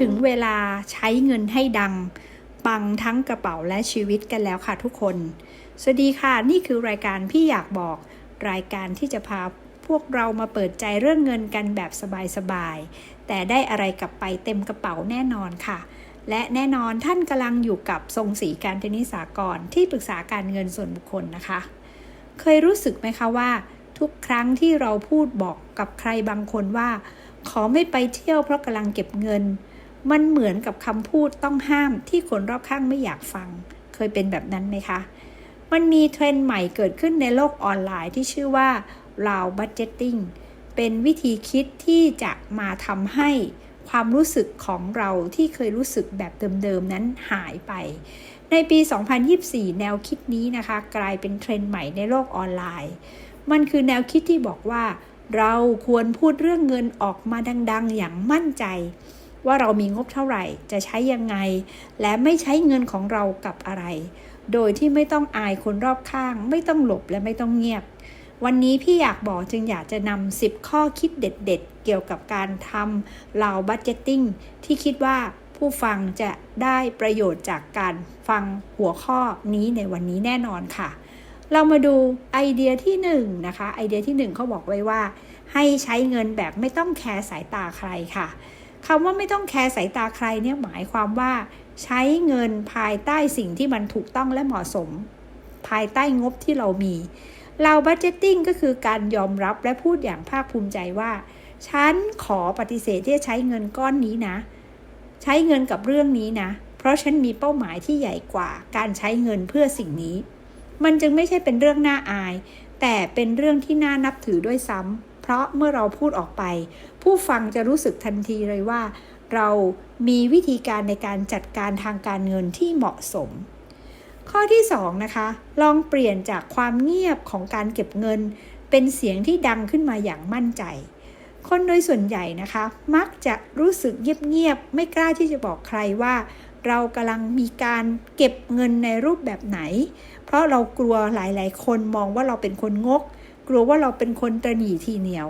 ถึงเวลาใช้เงินให้ดัง ปังทั้งกระเป๋าและชีวิตกันแล้วค่ะทุกคน สวัสดีค่ะ นี่คือรายการพี่อยากบอกรายการที่จะพาพวกเรามาเปิดใจเรื่องเงินกันแบบสบายๆ แต่ได้อะไรกลับไปเต็มกระเป๋าแน่นอนค่ะ และแน่นอนท่านกำลังอยู่กับทรงศรีการเทนิสากรที่ปรึกษาการเงินส่วนบุคคลนะคะ เคยรู้สึกไหมคะว่า ทุกครั้งที่เราพูดบอกกับใครบางคนว่า ขอไม่ไปเที่ยวเพราะกำลังเก็บเงิน มันเหมือนกับคำพูดต้องห้ามที่คนรอบข้างไม่อยากฟัง เคยเป็นแบบนั้นไหมคะ มันมีเทรนด์ใหม่เกิดขึ้นในโลกออนไลน์ที่ชื่อว่า r o u Budgeting เป็นวิธีคิดที่จะมาทำให้ความรู้สึกของเราที่เคยรู้สึกแบบเดิมๆนั้นหายไป ในปี 2024 แนวคิดนี้นะคะ กลายเป็นเทรนด์ใหม่ในโลกออนไลน์ มันคือแนวคิดที่บอกว่า เราควรพูดเรื่องเงินออกมาดัง ๆ อย่างมั่นใจ ว่าเรามีงบเท่าไหร่จะใช้ยังไง และไม่ใช้เงินของเรากับอะไร โดยที่ไม่ต้องอายคนรอบข้าง ไม่ต้องหลบและไม่ต้องเงียบ วันนี้พี่อยากบอกจึงอยากจะนำ10 ข้อคิดเด็ดๆ เกี่ยวกับการทำ r o u Budgeting ที่คิดว่าผู้ฟังจะได้ประโยชน์จากการฟังหัวข้อนี้ในวันนี้แน่นอนค่ะ เรามาดูไอเดียที่1นนะคะไอเดียที่1เขาบอกไว้ว่า ให้ใช้เงินแบบไม่ต้องแคร์สายตาใครค่ะ คำว่าไม่ต้องแคร์สายตาใครเนี่ยหมายความว่า ใช้เงินภายใต้สิ่งที่มันถูกต้องและเหมาะสม ภายใต้งบที่เรามี เราบัจเจตติ้งก็คือการยอมรับและพูดอย่างภาคภูมิใจว่า ฉันขอปฏิเสธที่จะใช้เงินก้อนนี้นะ ใช้เงินกับเรื่องนี้นะ เพราะฉันมีเป้าหมายที่ใหญ่กว่า การใช้เงินเพื่อสิ่งนี้ มันจึงไม่ใช่เป็นเรื่องน่าอาย แต่เป็นเรื่องที่น่านับถือด้วยซ้ำ เพราะเมื่อเราพูดออกไป ผู้ฟังจะรู้สึกทันทีเลยว่า เรามีวิธีการในการจัดการทางการเงินที่เหมาะสม ข้อที่2นะคะ ลองเปลี่ยนจากความเงียบของการเก็บเงิน เป็นเสียงที่ดังขึ้นมาอย่างมั่นใจ คนโดยส่วนใหญ่นะคะ มักจะรู้สึกเงียบๆไม่กล้าที่จะบอกใครว่าเรากำลังมีการเก็บเงินในรูปแบบไหน เพราะเรากลัวหลาย ๆ คนมองว่าเราเป็นคนงก กลัวว่าเราเป็นคนตระหนี่ทีเหนียว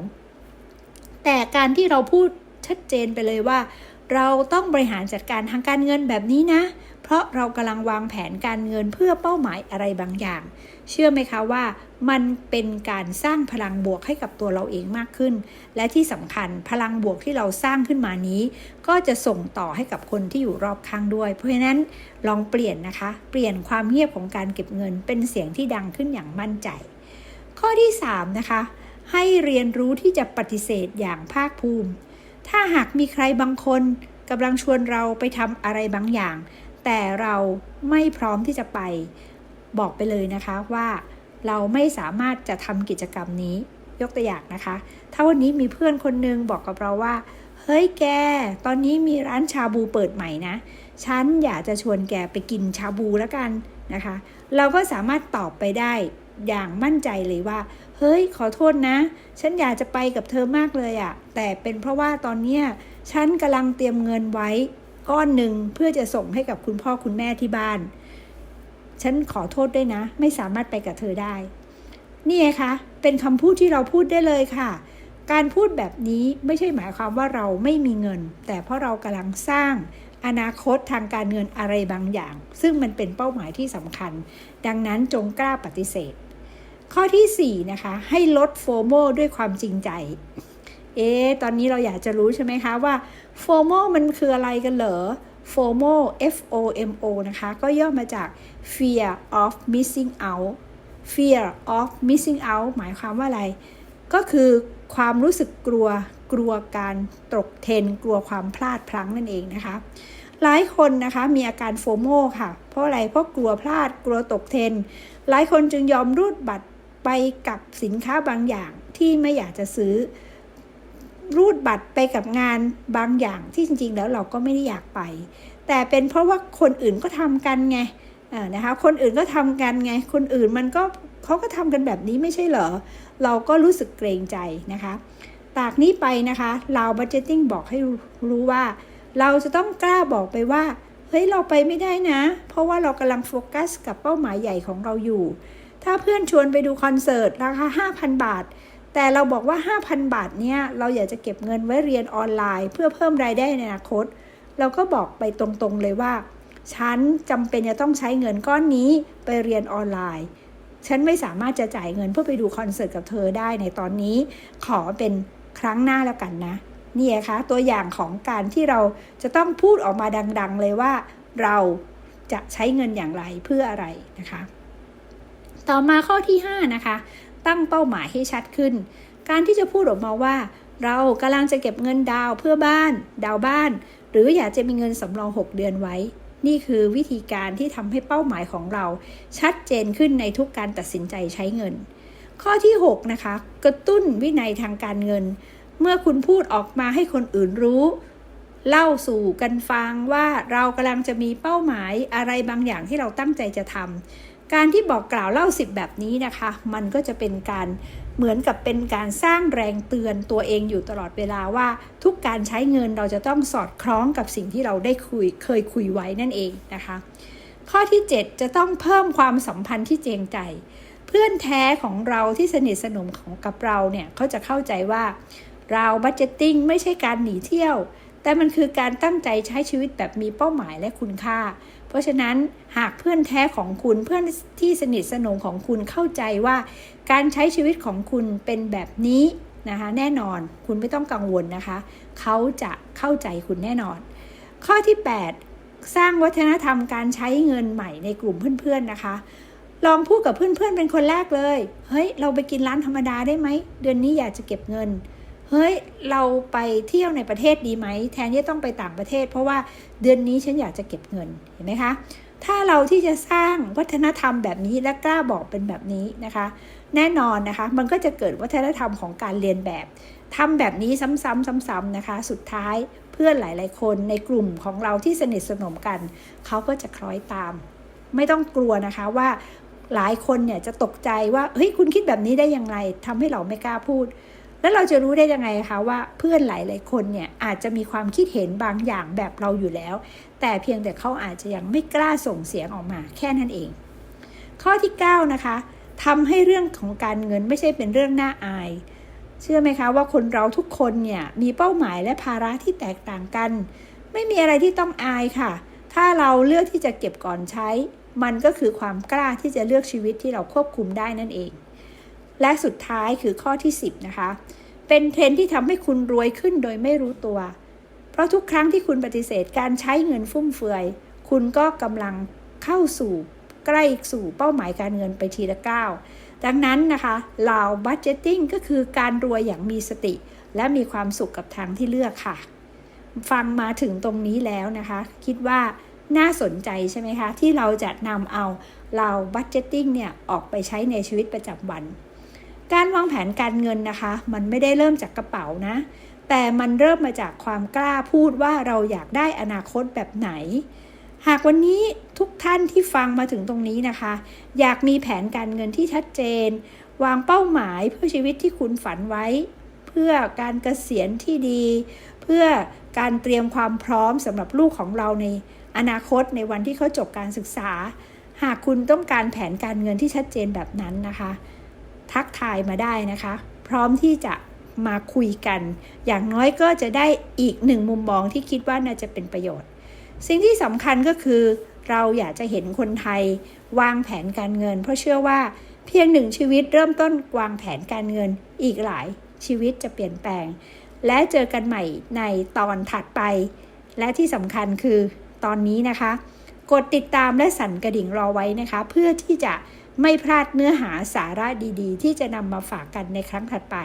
แต่การที่เราพูดชัดเจนไปเลยว่า เราต้องบริหารจัดการทางการเงินแบบนี้นะ เพราะเรากำลังวางแผนการเงินเพื่อเป้าหมายอะไรบางอย่าง เชื่อไหมคะว่ามันเป็นการสร้างพลังบวกให้กับตัวเราเองมากขึ้น และที่สำคัญพลังบวกที่เราสร้างขึ้นมานี้ ก็จะส่งต่อให้กับคนที่อยู่รอบข้างด้วย เพราะฉะนั้นลองเปลี่ยนนะคะ เปลี่ยนความเงียบของการเก็บเงินเป็นเสียงที่ดังขึ้นอย่างมั่นใจ ข้อที่ 3 นะคะ ให้เรียนรู้ที่จะปฏิเสธอย่างภาคภูมิ ถ้าหากมีใครบางคนกำลังชวนเราไปทำอะไรบางอย่าง แต่เราไม่พร้อมที่จะไป บอกไปเลยนะคะว่าเราไม่สามารถจะทำกิจกรรมนี้ยกตัวอย่างนะคะ ถ้าวันนี้มีเพื่อนคนนึงบอกกับเราว่า เฮ้ยแก ตอนนี้มีร้านชาบูเปิดใหม่นะ ฉันอยากจะชวนแกไปกินชาบูแล้วกันนะคะ เราก็สามารถตอบไปได้ อย่างมั่นใจเลยว่า เฮ้ย ขอโทษนะ ฉันอยากจะไปกับเธอมากเลยอะแต่เป็นเพราะว่าตอนเนี้ยฉันกำลังเตรียมเงินไว้ก้อนหนึ่งเพื่อจะส่งให้กับคุณพ่อคุณแม่ที่บ้าน ฉันขอโทษด้วยนะ ไม่สามารถไปกับเธอได้ นี่ไงคะ เป็นคำพูดที่เราพูดได้เลยค่ะ การพูดแบบนี้ไม่ใช่หมายความว่าเราไม่มีเงิน แต่เพราะเรากำลังสร้างอนาคตทางการเงินอะไรบางอย่าง ซึ่งมันเป็นเป้าหมายที่สำคัญ ดังนั้นจงกล้าปฏิเสธ ข้อที่ 4 นะคะ ให้ลดโฟโมด้วยความจริงใจ เอ๊ตอนนี้เราอยากจะรู้ใช่ไหมคะว่าโฟโมมันคืออะไรกันเหรอ FOMO F O M O นะคะ ก็ย่อมาจาก fear of missing out fear of missing out หมายความว่าอะไร ก็คือความรู้สึกกลัวกลัวการตกเทรนกลัวความพลาดพลั้งนั่นเองนะคะ หลายคนนะคะมีอาการโฟโมค่ะ เพราะอะไรเพราะกลัวพลาดกลัวตกเทรนหลายคนจึงยอมรูดบัตร ไปกับสินค้าบางอย่างที่ไม่อยากจะซื้อ รูดบัตรไปกับงานบางอย่างที่จริง ๆ แล้วเราก็ไม่ได้อยากไป แต่เป็นเพราะว่าคนอื่นก็ทำกันไงนะคะคนอื่นก็ทำกันไง คนอื่นมันก็เขาก็ทำกันแบบนี้ไม่ใช่เหรอ เราก็รู้สึกเกรงใจนะคะตากนี้ไปนะคะเราบัจเจตติ้งบอกให้รู้ว่า เราจะต้องกล้าบอกไปว่า เฮ้ย เราไปไม่ได้นะ เพราะว่าเรากำลังโฟกัสกับเป้าหมายใหญ่ของเราอยู่ ถ้าเพื่อนชวนไปดูคอนเสิร์ตราคา 5,000 บาท แต่เราบอกว่า 5,000 บาทเนี่ยเราอยากจะเก็บเงินไว้เรียนออนไลน์ เพื่อเพิ่มรายได้ในอนาคต เราก็บอกไปตรงๆเลยว่า ฉันจำเป็นจะต้องใช้เงินก้อนนี้ไปเรียนออนไลน์ ฉันไม่สามารถจะจ่ายเงินเพื่อไปดูคอนเสิร์ตกับเธอได้ในตอนนี้ ขอเป็นครั้งหน้าแล้วกันนะนี่คะตัวอย่างของการที่เราจะต้องพูดออกมาดัง ๆ เลยว่าเราจะใช้เงินอย่างไรเพื่ออะไรนะคะ ต่อมาข้อที่5นะคะ ตั้งเป้าหมายให้ชัดขึ้น การที่จะพูดออกมาว่า เรากำลังจะเก็บเงินดาวเพื่อบ้าน ดาวบ้าน หรืออยากจะมีเงินสำรอง 6 เดือนไว้ นี่คือวิธีการที่ทำให้เป้าหมายของเรา ชัดเจนขึ้นในทุกการตัดสินใจใช้เงิน ข้อที่ 6 นะคะ กระตุ้นวินัยทางการเงิน เมื่อคุณพูดออกมาให้คนอื่นรู้ เล่าสู่กันฟังว่าเรากำลังจะมีเป้าหมายอะไรบางอย่างที่เราตั้งใจจะทำ การที่บอกกล่าวเล่าสิบแบบนี้นะคะ มันก็จะเป็นการเหมือนกับเป็นการสร้างแรงเตือนตัวเองอยู่ตลอดเวลาว่าทุกการใช้เงินเราจะต้องสอดคล้องกับสิ่งที่เราได้คุยเคยคุยไว้นั่นเองนะคะ ข้อที่ 7 จะต้องเพิ่มความสัมพันธ์ที่เจงใจ เพื่อนแท้ของเราที่สนิทสนมของกับเราเนี่ยเขาจะเข้าใจว่าเราบัจเจตติ้งไม่ใช่การหนีเที่ยว แต่มันคือการตั้งใจใช้ชีวิตแบบมีเป้าหมายและคุณค่า เพราะฉะนั้นหากเพื่อนแท้ของคุณเพื่อนที่สนิทสนมของคุณเข้าใจว่า การใช้ชีวิตของคุณเป็นแบบนี้นะคะแน่นอนคุณไม่ต้องกังวลนะคะ เขาจะเข้าใจคุณแน่นอน ข้อที่ 8 สร้างวัฒนธรรมการใช้เงินใหม่ในกลุ่มเพื่อนๆนะคะ ลองพูดกับเพื่อนๆเป็นคนแรกเลย เฮ้ย เราไปกินร้านธรรมดาได้ไหม เดือนนี้อยากจะเก็บเงิน เฮ้ยเราไปเที่ยวในประเทศดีไหมแทนที่ต้องไปต่างประเทศ เพราะว่าเดือนนี้ฉันอยากจะเก็บเงินเห็นไหมคะถ้าเราที่จะสร้างวัฒนธรรมแบบนี้และกล้าบอกเป็นแบบนี้นะคะ แน่นอนนะคะ มันก็จะเกิดวัฒนธรรมของการเรียนแบบทำแบบนี้ซ้ำๆซ้ำๆนะคะ สุดท้ายเพื่อนหลาย ๆ คนในกลุ่มของเราที่สนิทสนมกัน เขาก็จะคล้อยตาม ไม่ต้องกลัวนะคะว่าหลายคนเนี่ยจะตกใจว่าเฮ้ยคุณคิดแบบนี้ได้ยังไงทำให้เราไม่กล้าพูด แล้วเราจะรู้ได้ยังไงคะว่าเพื่อนหลาย ๆ คนเนี่ยอาจจะมีความคิดเห็นบางอย่างแบบเราอยู่แล้ว แต่เพียงแต่เขาอาจจะยังไม่กล้าส่งเสียงออกมาแค่นั้นเอง ข้อที่ 9 นะคะทำให้เรื่องของการเงินไม่ใช่เป็นเรื่องน่าอาย เชื่อไหมคะว่าคนเราทุกคนเนี่ยมีเป้าหมายและภาระที่แตกต่างกัน ไม่มีอะไรที่ต้องอายค่ะ ถ้าเราเลือกที่จะเก็บก่อนใช้ มันก็คือความกล้าที่จะเลือกชีวิตที่เราควบคุมได้นั่นเอง และสุดท้ายคือข้อที่ 10 นะคะ เป็นเทรนที่ทำให้คุณรวยขึ้นโดยไม่รู้ตัว เพราะทุกครั้งที่คุณปฏิเสธการใช้เงินฟุ่มเฟือย คุณก็กำลังเข้าสู่ใกล้สู่เป้าหมายการเงินไปทีละก้าวดังนั้นนะคะเหล่าบัตเจตติ้งก็คือการรวยอย่างมีสติ และมีความสุขกับทางที่เลือกค่ะ ฟังมาถึงตรงนี้แล้วนะคะ คิดว่าน่าสนใจใช่ไหมคะ ที่เราจะนำเอาเราบัตเจตติ้งเนี่ย ออกไปใช้ในชีวิตประจำวัน การวางแผนการเงินนะคะ มันไม่ได้เริ่มจากกระเป๋านะ แต่มันเริ่มมาจากความกล้าพูดว่าเราอยากได้อนาคตแบบไหน หากวันนี้ทุกท่านที่ฟังมาถึงตรงนี้นะคะ อยากมีแผนการเงินที่ชัดเจน วางเป้าหมายเพื่อชีวิตที่คุณฝันไว้ เพื่อการเกษียณที่ดี เพื่อการเตรียมความพร้อมสำหรับลูกของเราในอนาคตในวันที่เขาจบการศึกษา หากคุณต้องการแผนการเงินที่ชัดเจนแบบนั้นนะคะ ทักทายมาได้นะคะ พร้อมที่จะมาคุยกัน อย่างน้อยก็จะได้อีกหนึ่งมุมมองที่คิดว่าน่าจะเป็นประโยชน์ สิ่งที่สำคัญก็คือเราอยากจะเห็นคนไทยวางแผนการเงิน เพราะเชื่อว่าเพียงหนึ่งชีวิตเริ่มต้นวางแผนการเงินอีกหลายชีวิตจะเปลี่ยนแปลง และเจอกันใหม่ในตอนถัดไป และที่สำคัญคือตอนนี้นะคะ กดติดตามและสั่นกระดิ่งรอไว้นะคะ เพื่อที่จะ ไม่พลาดเนื้อหาสาระดีๆ ที่จะนำมาฝากกันในครั้งถัดไป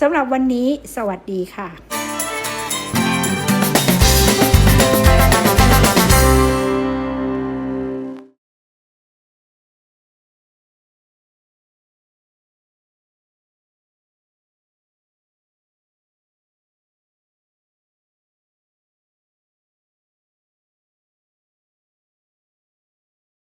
สำหรับวันนี้ สวัสดีค่ะ